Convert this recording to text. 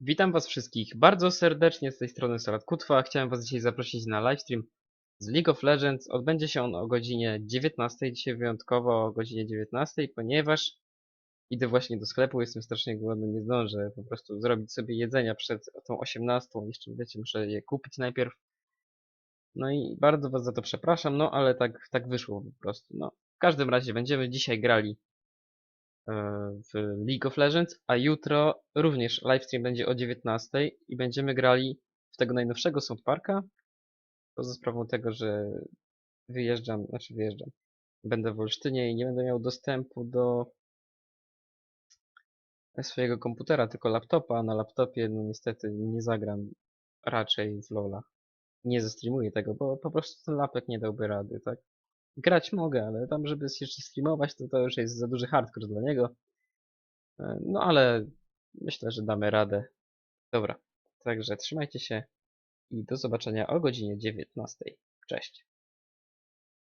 Witam Was wszystkich bardzo serdecznie z tej strony Solat Kutwa. Chciałem Was dzisiaj zaprosić na livestream z League of Legends. Odbędzie się on o godzinie 19, dzisiaj wyjątkowo o godzinie 19, ponieważ idę właśnie do sklepu, jestem strasznie głodny, nie zdążę po prostu zrobić sobie jedzenia przed tą 18. Jeszcze wiecie, muszę je kupić najpierw. No i bardzo Was za to przepraszam, no ale tak, tak wyszło po prostu. No, w każdym razie będziemy dzisiaj grali w League of Legends, a jutro również livestream będzie o 19 i będziemy grali w tego najnowszego South Parka. Poza sprawą tego, że wyjeżdżam, znaczy wyjeżdżam, będę w Olsztynie i nie będę miał dostępu do swojego komputera, tylko laptopa. Na laptopie no niestety nie zagram raczej w LoL'a. Nie zestreamuję tego, bo po prostu ten lapek nie dałby rady, tak? Grać mogę, ale tam, żeby jeszcze streamować, to to już jest za duży hardcore dla niego. E, No ale myślę, że damy radę. Dobra, także trzymajcie się i do zobaczenia o godzinie 19. Cześć.